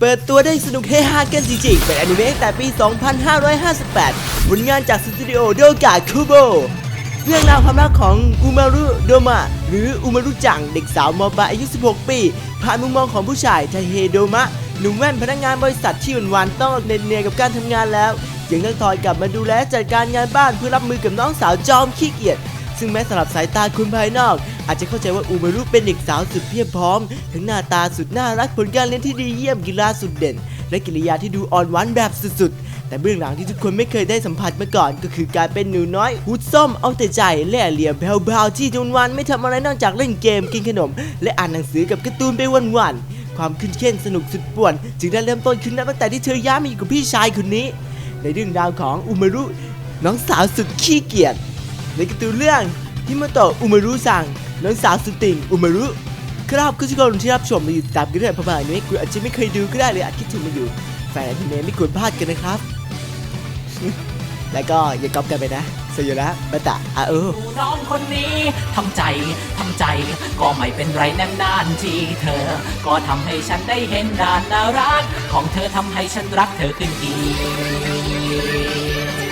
เปิดตัวได้สนุกเฮฮากันจริงๆ เป็นอนิเมะแต่ปี 2558 ผลงานจากสตูดิโอโดกาคุโบ เรื่องราวความรักของอุมารุโดมะ หรืออุมารุจัง เด็กสาวมปลายอายุ 16 ปี ผ่านมุมมองของผู้ชายไทเฮโดมะ หนุ่มแว่นพนักงานบริษัทที่หวานๆต้องเหน็ดเหนื่อยกับการทำงานแล้วยังต้องถอยกลับมาดูแลจัดการงานบ้านเพื่อรับมือกับน้องสาวจอมขี้เกียจ ซึ่งแม้สำหรับสายตาคนภายนอก อาจจะเข้าใจว่าอูมารุเป็นเด็กสาวสุดเพียบพร้อม ทั้งหน้าตาสุดน่ารักผลการเรียนที่ดีเยี่ยมกีฬาสุดเด่น และกิริยาที่ดูอ่อนหวานแบบสุดๆ แต่เบื้องหลังที่ทุกคนไม่เคยได้สัมผัสมาก่อน ก็คือการเป็นหนูน้อยหูส้มเอาแต่ใจแหล่เหลี่ยมแผ่วๆที่วันไม่ทำอะไรนอกจากเล่นเกมกินขนม และอ่านหนังสือกับการ์ตูนไปวันๆความขึ้นเข่นสนุกสุดป่วน จึงได้เริ่มต้นขึ้นนับตั้งแต่ที่เธอย้ายมาอยู่กับพี่ชายคนนี้ ในเรื่องราวของอุมารุน้องสาวสุดขี้เกียจ ในการ์ตูนเรื่องฮิโมโตะอุมารุซังน้องสาวสุดติ่งอุมารุครับคุณผู้ชมที่รับชมมาอยู่ติดตามกันเรื่อยเพราะว่าอันนี้คุณอาจจะไม่เคยดูก็ได้เลยอาจคิดถึงมาอยู่แฟนอนิเมะไม่ควรพลาดกันนะครับ แล้วก็อย่าก๊อปกันไปนะสยระบะตะอาเออดูน้องคนนี้ทำใจทำใจ ก็ไม่เป็นไรนานๆทีเธอ ก็ทำให้ฉันได้เห็นด้านน่ารัก ของเธอทำให้ฉันรักเธอขึ้นอีก